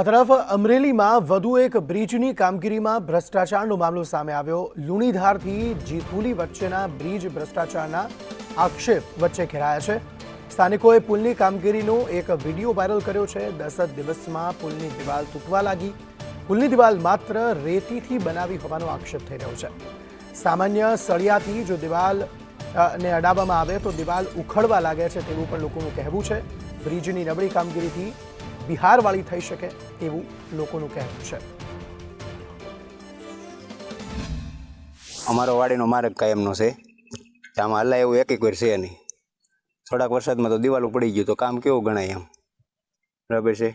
આ તરફ અમરેલીમાં વધુ એક બ્રિજની કામગીરીમાં ભ્રષ્ટાચારનો મામલો સામે આવ્યો. લુણીધારથી જીથુલી વચ્ચેના બ્રિજ ભ્રષ્ટાચારના આક્ષેપ વચ્ચે ઘેરાયા છે. સ્થાનિકોએ પુલની કામગીરીનો એક વીડિયો વાયરલ કર્યો છે. દસ જ દિવસમાં પુલની દિવાલ તૂટવા લાગી. પુલની દિવાલ માત્ર રેતીથી બનાવી હોવાનો આક્ષેપ થઈ રહ્યો છે. સામાન્ય સળિયાથી જો દિવાલ ને અડાવવામાં આવે તો દિવાલ ઉખડવા લાગે છે તેવું પણ લોકોનું કહેવું છે. બ્રિજની નબળી કામગીરીથી બિહારવાળી થઈ શકે એવું લોકોનું કહેવું છે. અમારો વાડીનો માર્ગ કાયમનો છે. આમાં હલ્લા એવું એક એક વાર છે નહીં. થોડાક વરસાદમાં તો દિવાલ પડી ગયું તો કામ કેવું ગણાય એમ. બરાબર છે?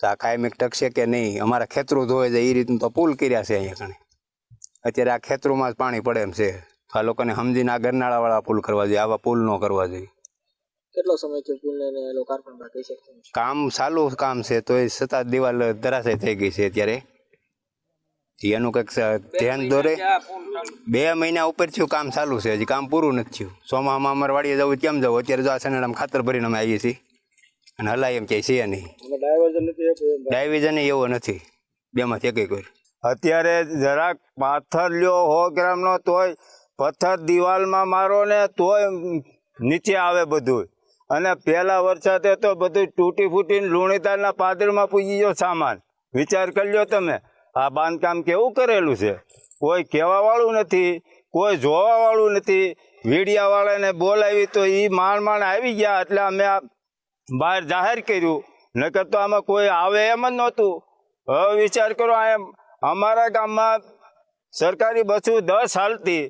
તો આ કાયમિક ટકશે કે નહીં? અમારા ખેતરો ધોવે છે એ રીતનું તો પુલ કર્યા છે અહીંયા કણે અત્યારે આ ખેતરોમાં જ પાણી પડે એમ છે. આ લોકોને સમજીને આ ગરનાળાવાળા પુલ કરવા જોઈએ, આવા પુલ ન કરવા જોઈએ. કેટલો સમય થયો પુલને ને લોકાર્પણ બાકી છે કામ ચાલુ કામ છે તો એ છતાં દિવાલ ધરાશય થઈ ગઈ છે અત્યારે. એનું કંઈક ધ્યાન દોરે. બે મહિના ઉપર થયું કામ ચાલુ છે હજી કામ પૂરું નથી થયું. સોમામાં અમારે વાડીએ જવું કેમ જવું અત્યારે જો આ સનેડામાં ખાતર ભરીને અમે આવીએ છીએ. અને હલાય એમ ક્યાંય છે નહીં. ડાયવિઝન એવો નથી. બેમાંથી એક એક વાર. અત્યારે જરાક પાથર લ્યો હો ગ્રામનો તોય પથ્થર દિવાલમાં મારો ને તોય નીચે આવે બધું અને પહેલા વરસાદે તો બધું તૂટી ફૂટીને લુણીતાલના પાદરમાં પૂજી ગયો સામાન. વિચાર કરી લ્યો તમે, આ બાંધકામ કેવું કરેલું છે? કોઈ કહેવાવાળું નથી, કોઈ જોવાવાળું નથી. વીડિયાવાળાને બોલાવી તો એ માણ માણ આવી ગયા, એટલે અમે આ બહાર જાહેર કર્યું. નકર તો આમાં કોઈ આવે એમ જ નહોતું. હવે વિચાર કરો એમ અમારા ગામમાં સરકારી બસો દસ હાલતી,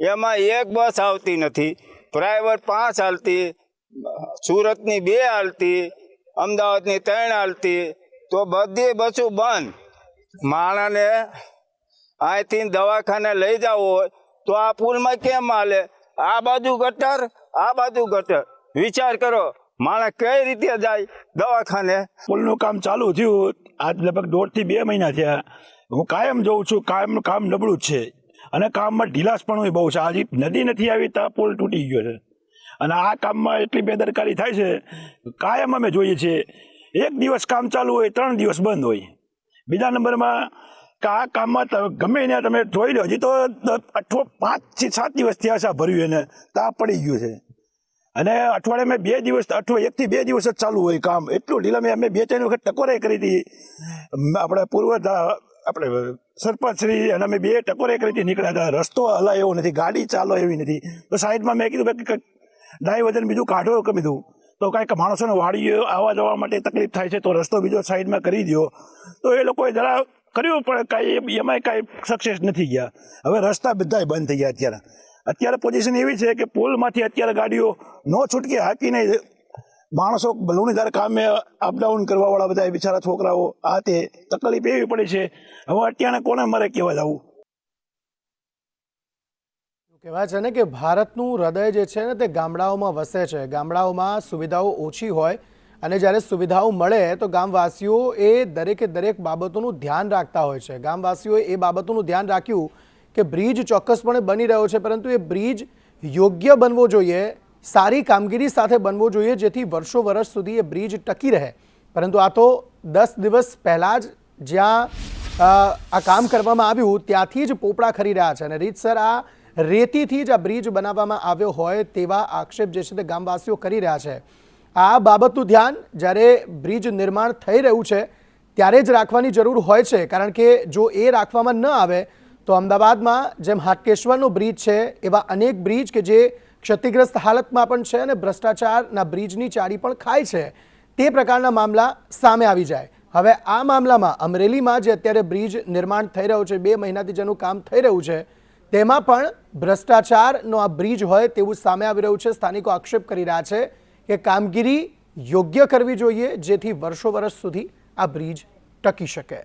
એમાં એક બસ આવતી નથી. પ્રાઇવેટ પાંચ હાલતી સુરતની બે હાલતી, અમદાવાદની ત્રણ હાલતી, તો બધી બસો બંધ. માણસને અહીંથી દવાખાને લઈ જવું હોય, તો આ પુલમાં કેમ હાલે? આ બાજુ ગટર, આ બાજુ ગટર. વિચાર કરો માણસ કઈ રીતે જાય દવાખાને? પુલનું કામ ચાલુ થયું. આજ લગભગ દોઢથી બે મહિના થયા. હું કાયમ જોઉં છું કાયમ કામ નબળું જ છે. અને કામમાં ઢીલાસ પણ બહુ છે. આજે નદી નથી આવી, તો પુલ તૂટી ગયો છે. અને આ કામમાં એટલી બેદરકારી થાય છે કાયમ અમે જોઈએ છીએ, એક દિવસ કામ ચાલુ હોય, ત્રણ દિવસ બંધ હોય. બીજા નંબરમાં કે આ કામમાં ગમે એને તમે જોઈ લો, હજી તો દ- અઠો પાંચથી સાત દિવસ થયા છે ભર્યું એને તાપ પડી ગયું છે. અને અઠવાડિયામાં બે દિવસ, અઠવા, એકથી બે દિવસ જ ચાલુ હોય કામ. એટલું ઢીલા મેં અમે બે ત્રણ વખત ટકોરે કરી હતી. આપણે પૂર્વ આપણે સરપંચ શ્રી અને અમે બે ટકોરે કરી હતી, નીકળ્યા હતા. રસ્તો હલાય એવો નથી, ગાડી ચાલો એવી નથી. તો સાઈડમાં મેં કીધું કે ડાયવર્ઝન બીજું કાઢો કે બીજું? તો કાંઈક માણસોને વાડીઓ આવવા જવા માટે તકલીફ થાય છે, તો રસ્તો બીજો સાઈડમાં કરી દો તો એ લોકોએ જરા કર્યું, પણ કાંઈ એમાંય કાંઈ સક્સેસ નથી ગયા. હવે રસ્તા બધાય બંધ થઈ ગયા અત્યારે. અત્યારે પોઝિશન એવી છે કે પુલમાંથી અત્યારે ગાડીઓ નો છૂટકે હાકીને માણસો લુણીદાર કામે અપડાઉન કરવાવાળા બધા બિચારા છોકરાઓ, આ તે તકલીફ એવી પડી છે. હવે અત્યારે કોને મારે કહેવા જવું? કહેવાય છે ને કે ભારતનું હૃદય જે છે ને તે ગામડાઓમાં વસે છે. ગામડાઓમાં સુવિધાઓ ઓછી હોય અને જ્યારે સુવિધાઓ મળે તો ગામવાસીઓ એ દરેકે દરેક બાબતોનું ધ્યાન રાખતા હોય છે. ગામવાસીઓએ એ બાબતોનું ધ્યાન રાખ્યું કે બ્રિજ ચોક્કસપણે બની રહ્યો છે, પરંતુ એ બ્રિજ યોગ્ય બનવો જોઈએ, સારી કામગીરી સાથે બનવો જોઈએ, જેથી વર્ષો વર્ષ સુધી એ બ્રિજ ટકી રહે. પરંતુ આ તો દસ દિવસ પહેલાં જ જ્યાં આ કામ કરવામાં આવ્યું, ત્યાંથી જ પોપડા ખરી રહ્યા છે. અને રીતસર આ રેતીથી જ આ બ્રિજ બનાવવામાં આવ્યો હોય તેવા આક્ષેપ જે છે તે ગામવાસીઓ કરી રહ્યા છે. આ બાબતનું ધ્યાન જ્યારે બ્રિજ નિર્માણ થઈ રહ્યું છે, ત્યારે જ રાખવાની જરૂર હોય છે. કારણ કે જો એ રાખવામાં ન આવે, તો અમદાવાદમાં જેમ હાટકેશ્વરનો બ્રિજ છે, એવા અનેક બ્રિજ કે જે ક્ષતિગ્રસ્ત હાલતમાં પણ છે અને ભ્રષ્ટાચારના બ્રિજની ચાડી પણ ખાય છે, તે પ્રકારના મામલા સામે આવી જાય. હવે આ મામલામાં અમરેલીમાં જે અત્યારે બ્રિજ નિર્માણ થઈ રહ્યું છે, બે મહિનાથી જેનું કામ થઈ રહ્યું છે તેમાં પણ ભ્રષ્ટાચારનો આ બ્રિજ હોય તેવું સામે આવી રહ્યું છે. સ્થાનિકો આક્ષેપ કરી રહ્યા છે કે કામગીરી યોગ્ય કરવી જોઈએ જેથી વર્ષો વર્ષ સુધી આ બ્રિજ ટકી શકે.